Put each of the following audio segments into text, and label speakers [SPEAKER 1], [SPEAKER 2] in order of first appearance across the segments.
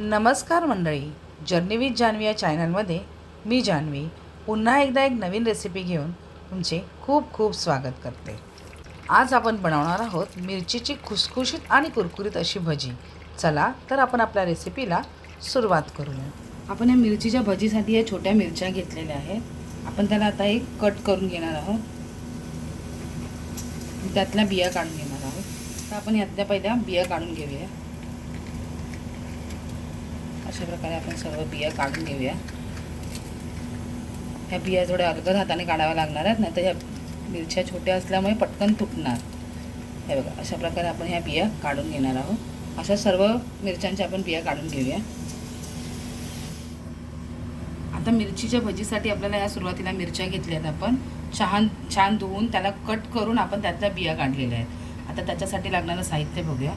[SPEAKER 1] नमस्कार मंडळी. Journey with Janhvi या चॅनलमध्ये मी जान्हवी पुन्हा एकदा एक नवीन रेसिपी घेऊन तुमचे खूप खूप स्वागत करते. आज आपण बनवणार आहोत मिरचीची खुसखुशीत आणि कुरकुरीत अशी भजी. चला तर आपण आपल्या रेसिपीला सुरुवात करूया. आपण या मिरचीच्या भजीसाठी या छोट्या मिरच्या घेतलेल्या आहेत. आपण त्याला आता एक कट करून घेणार आहोत. त्यातल्या बिया काढून घेणार आहोत. तर आपण यातल्या पहिल्या बिया काढून घेऊया. अशा प्रकारे आपण सर्व बिया काढून घेऊया. ह्या बिया थोड्या अलगद हाताने काढाव्या लागणार आहेत नाही तर ह्या मिरच्या छोट्या असल्यामुळे पटकन तुटणार. हे बघा अशा प्रकारे आपण ह्या बिया काढून घेणार आहोत. अशा सर्व मिरच्यांच्या आपण बिया काढून घेऊया. आता मिरचीच्या भजीसाठी आपल्याला या सुरुवातीला मिरच्या घेतल्यात आपण. छान छान धुवून त्याला कट करून आपण त्यातल्या बिया काढलेल्या आहेत. आता त्याच्यासाठी लागणारं साहित्य बघूया.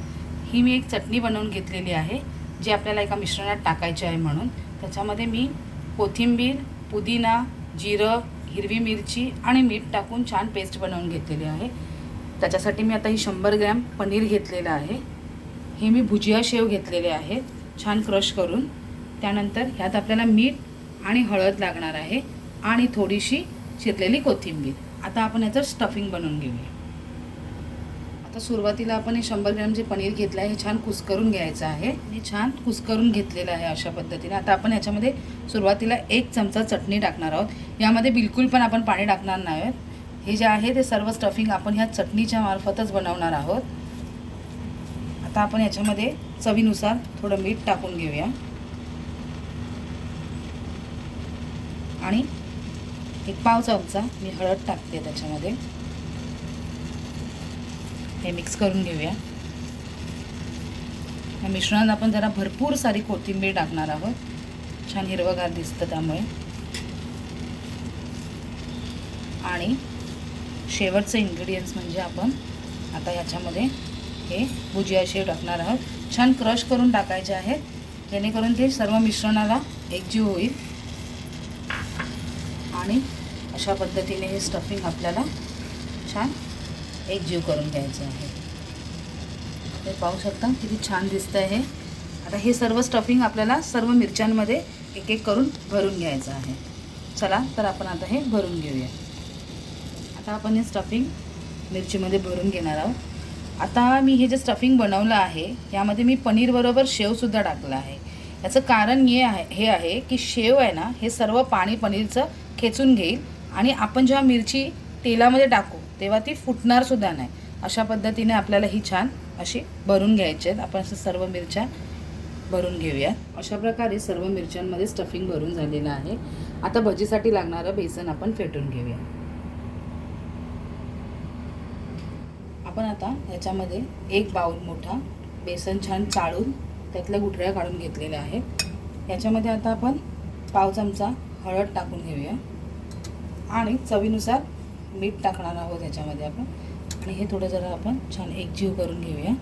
[SPEAKER 1] ही मी एक चटणी बनवून घेतलेली आहे. जे आपल्याला एका मिश्रणात टाकायचे आहे म्हणून त्याच्यामध्ये मी कोथिंबीर पुदिना जिरं हिरवी मिरची आणि मीठ टाकून छान पेस्ट बनवून घेतलेली आहे. त्याच्यासाठी मी आता ही शंभर ग्रॅम पनीर घेतलेलं आहे. हे मी भुजिया शेव घेतलेले आहेत छान क्रश करून. त्यानंतर ह्यात आपल्याला मीठ आणि हळद लागणार आहे आणि थोडीशी चिरलेली कोथिंबीर. आता आपण याचं स्टफिंग बनवून घेऊया. आता सुरुवातीला आपण हे शंभर ग्रॅम जे पनीर घेतलं आहे हे छान कुस्करून घ्यायचं आहे. हे छान कुस्करून घेतलेलं आहे अशा पद्धतीने. आता आपण याच्यामध्ये सुरुवातीला एक चमचा चटणी टाकणार आहोत. यामध्ये बिलकुल पण आपण पाणी टाकणार नाही आहोत. हे जे आहे ते सर्व स्टफिंग आपण ह्या चटणीच्या मार्फतच बनवणार आहोत. आता आपण याच्यामध्ये चवीनुसार थोडं मीठ टाकून घेऊया. आणि एक पाव चमचा मी हळद टाकते त्याच्यामध्ये. हे मिक्स करून घेऊया. या मिश्रणात आपण जरा भरपूर सारी कोथिंबीर टाकणार आहोत. छान हिरवगार दिसतं त्यामुळे. आणि शेवटचं इन्ग्रेडियंट्स म्हणजे आपण आता याच्यामध्ये हे भुजिया शेव टाकणार आहोत. छान क्रश करून टाकायचे आहेत. जेणेकरून ते सर्व मिश्रणाला एकजीव होईल. आणि अशा पद्धतीने हे स्टफिंग आपल्याला छान एक जीव करून घ्यायचं आहे. ते पाहू शकता किती छान दिसतं आहे आता हे सर्व स्टफिंग आपल्याला सर्व मिरच्यांमध्ये एक एक करून भरून घ्यायचं आहे. चला तर आपण आता हे भरून घेऊया. आता आपण हे स्टफिंग मिरचीमध्ये भरून घेणार आहोत. आता मी हे जे स्टफिंग बनवलं आहे यामध्ये मी पनीरबरोबर शेवसुद्धा टाकलं आहे. याचं कारण हे आहे हे आहे की शेव आहे ना हे सर्व पाणी पनीरचं खेचून घेईल आणि आपण जेव्हा मिरची तेलामध्ये म्हणजे टाकू. तेव्हा ती फुटणारसुद्धा नाही. अशा पद्धतीने आपल्याला ही छान अशी भरून घ्यायची आहेत. आपण असं सर्व मिरच्या भरून घेऊया अशा प्रकारे सर्व मिरच्यांमध्ये स्टफिंग भरून झालेलं आहे. आता भजीसाठी लागणारं बेसन आपण फेटून घेऊया. आपण आता याच्यामध्ये एक बाऊल मोठा बेसन छान चाळून त्यातल्या गुठळ्या काढून घेतलेल्या आहेत. याच्यामध्ये आता आपण पाव चमचा हळद टाकून घेऊया. आणि चवीनुसार मीठ टाकणार आहोत याच्यामध्ये आपण. आणि हे थोडं जरा आपण छान एकजीव करून घेऊया.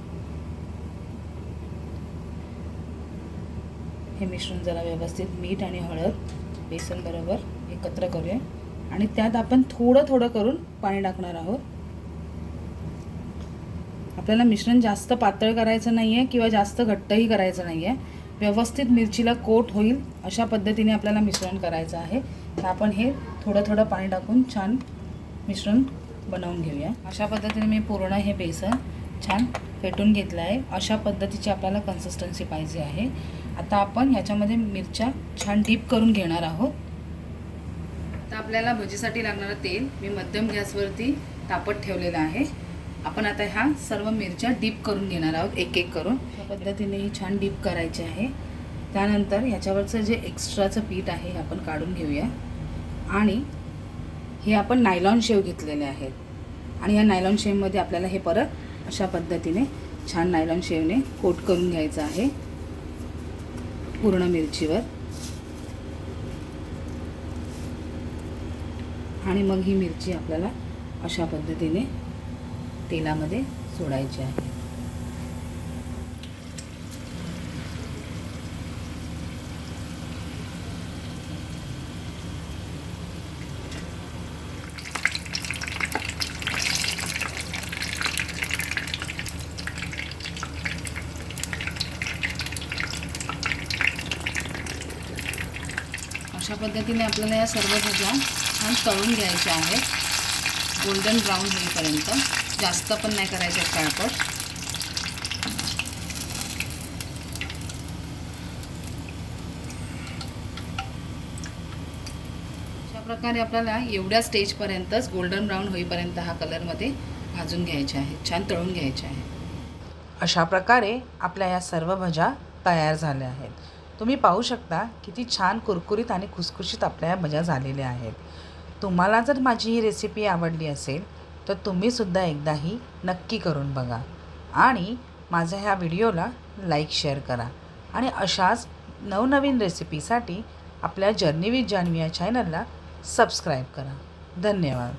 [SPEAKER 1] हे मिश्रण जरा व्यवस्थित मीठ आणि हळद बेसन बरोबर एकत्र करूया. आणि त्यात आपण थोडं थोडं करून पाणी टाकणार आहोत. आपल्याला मिश्रण जास्त पातळ करायचं नाही आहे किंवा जास्त घट्टही करायचं नाही आहे व्यवस्थित मिरचीला कोट होईल अशा पद्धतीने आपल्याला मिश्रण करायचं आहे. तर आपण हे थोडं थोडं पाणी टाकून छान मिश्रण बनवून घेऊया. अशा पद्धतीने मी पूर्ण हे बेसन छान फेटून घेतलं आहे. अशा पद्धतीची आपल्याला कन्सिस्टन्सी पाहिजे आहे. आता आपण ह्याच्यामध्ये मिरच्या छान डीप करून घेणार आहोत. आता आपल्याला भजीसाठी लागणारं तेल मी मध्यम गॅसवरती तापत ठेवलेलं आहे. आपण आता ह्या सर्व मिरच्या डीप करून घेणार आहोत एक एक करून. या पद्धतीने ही छान डीप करायची आहे. त्यानंतर ह्याच्यावरचं जे एक्स्ट्राचं पीठ आहे हे आपण काढून घेऊया. आणि हे आपण नायलॉन शेव घेतलेले आहेत. आणि या नायलॉन शेवमध्ये आपल्याला हे परत अशा पद्धतीने छान नायलॉन शेवने कोट करून घ्यायचं आहे. पूर्ण मिरचीवर. आणि मग ही मिरची आपल्याला अशा पद्धतीने तेलामध्ये सोडायची आहे. अशा पद्धतीने आपल्याला या सर्व भाज्या छान तळून घ्यायच्या आहेत. गोल्डन ब्राऊन होईपर्यंत. जास्त पण नाही करायच्या काळपट. अशा प्रकारे आपल्याला एवढ्या स्टेजपर्यंतच गोल्डन ब्राऊन होईपर्यंत हा कलरमध्ये भाजून घ्यायचे आहे छान तळून घ्यायचे आहे अशा प्रकारे आपल्या या सर्व भज्या तयार झाल्या आहेत. तुम्ही पाहू शकता किती छान कुरकुरीत आणि खुसखुशीत आपल्या मजा भज्या झालेल्या आहेत. तुम्हाला जर माझी ही रेसिपी आवडली असेल तर तुम्हीसुद्धा एकदा ही नक्की करून बघा. आणि माझ्या ह्या व्हिडिओला लाईक शेअर करा. आणि अशाच नवनवीन रेसिपीसाठी आपल्या जर्नी विथ जान्हवी या चॅनलला सबस्क्राईब करा. धन्यवाद.